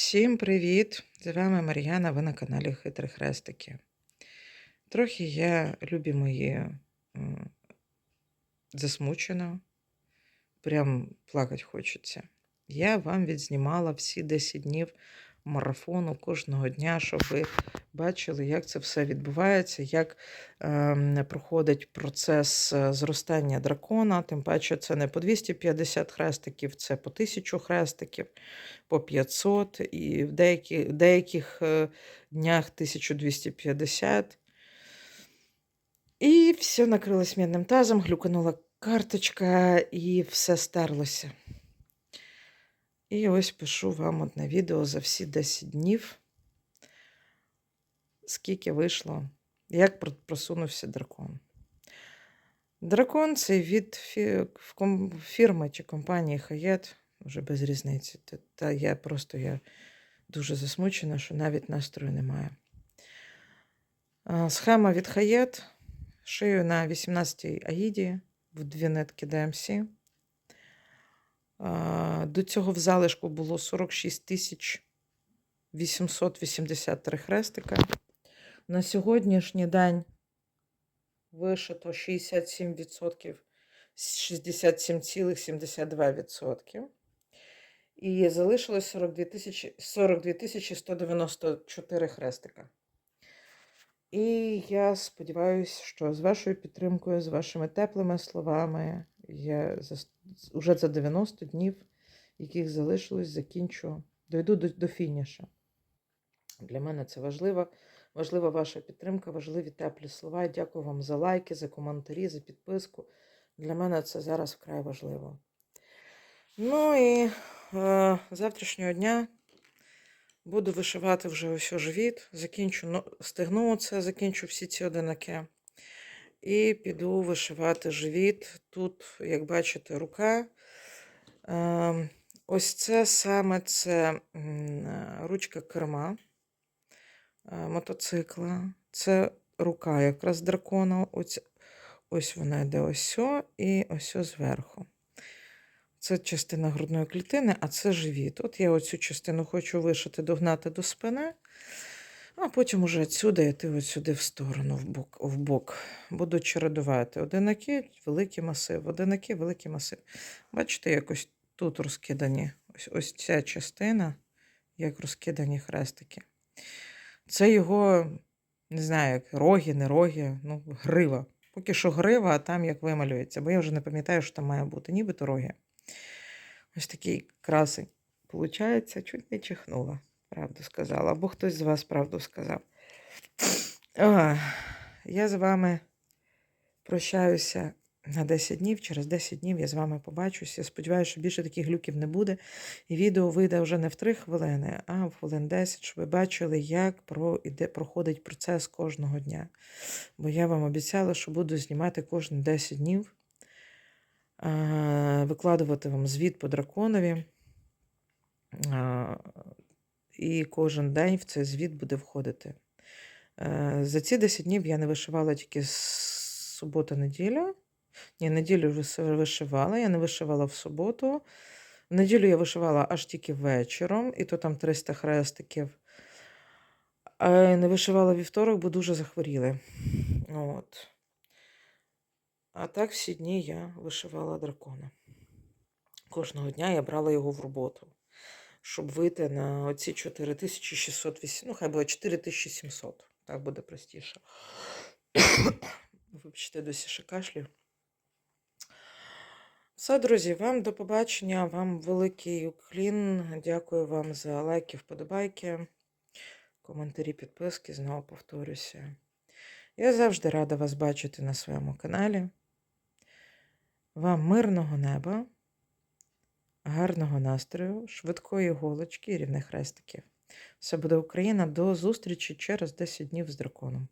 Всім привіт! З вами Мар'яна, ви на каналі Хитрі Хрестики. Трохи я, любі мої, засмучена, прям плакати хочеться. Я вам відзнімала всі 10 днів марафону кожного дня, щоб ви бачили, як це все відбувається, як ем, проходить процес е, зростання дракона. Тим паче, це не по 250 хрестиків, це по 1000 хрестиків, по 500, і в деякі, деяких е, днях 1250. І все накрилось мідним тазом, глюканула карточка, і все стерлося. І ось пишу вам одне відео за всі 10 днів, скільки вийшло, як просунувся дракон. Дракон це від фірми чи компанії Хаєт, вже без різниці. Та- я просто я дуже засмучена, що навіть настрою немає. Схема від Хаєт. Шию на 18-й аїді в дві нитки DMC. До цього в залишку було 46 тисяч 883 хрестика. На сьогоднішній день вишито 67%, 67,72%. І залишилось 42 тисячі 42 тисячі 194 хрестика. І я сподіваюся, що з вашою підтримкою, з вашими теплими словами, я за, уже за 90 днів, яких залишилось, закінчу, дойду до, до фініша. Для мене це важливо. Важлива ваша підтримка, важливі теплі слова. Дякую вам за лайки, за коментарі, за підписку. Для мене це зараз вкрай важливо. Ну і е, завтрашнього дня буду вишивати вже ось живіт, закінчу ну, стегну це, закінчу всі ці одинаки. І піду вишивати живіт. Тут, як бачите, рука. Ось це саме це ручка керма мотоцикла. Це рука якраз дракона. Ось, вона йде ось і ось зверху. Це частина грудної клітини, а це живіт. От я оцю частину хочу вишити, догнати до спини, а потім уже відсюди йти от сюди в сторону, в бок, в бок. Буду чередувати. Одинаки, великий масив, одинаки, великий масив. Бачите, якось тут розкидані ось, ось ця частина, як розкидані хрестики. Це його, не знаю, як роги, не роги, ну, грива. Поки що грива, а там як вималюється, бо я вже не пам'ятаю, що там має бути, нібито роги. Ось такий красень. Получається, чуть не чихнула, правду сказала. Або хтось з вас правду сказав. Ой, я з вами прощаюся на 10 днів. Через 10 днів я з вами побачусь. Я сподіваюся, що більше таких глюків не буде. І відео вийде вже не в 3 хвилини, а в хвилин 10, щоб ви бачили, як про, іде, проходить процес кожного дня. Бо я вам обіцяла, що буду знімати кожні 10 днів, а, викладувати вам звіт по драконові. І кожен день в цей звіт буде входити. Е, За ці 10 днів я не вишивала тільки субота-неділя. Ні, неділю вишивала, я не вишивала в суботу. В неділю я вишивала аж тільки вечором, і то там 300 хрестиків. А не вишивала вівторок, бо дуже захворіли. От. А так всі дні я вишивала дракона. Кожного дня я брала його в роботу, щоб вийти на оці 4608, ну хай буде 4700, так буде простіше. Вибачте, досі ще кашлю. Все, друзі, вам до побачення, вам великий уклін. Дякую вам за лайки, вподобайки, коментарі, підписки. Знову повторюся. Я завжди рада вас бачити на своєму каналі. Вам мирного неба, гарного настрою, швидкої голочки і рівних хрестиків. Все буде Україна. До зустрічі через 10 днів з драконом.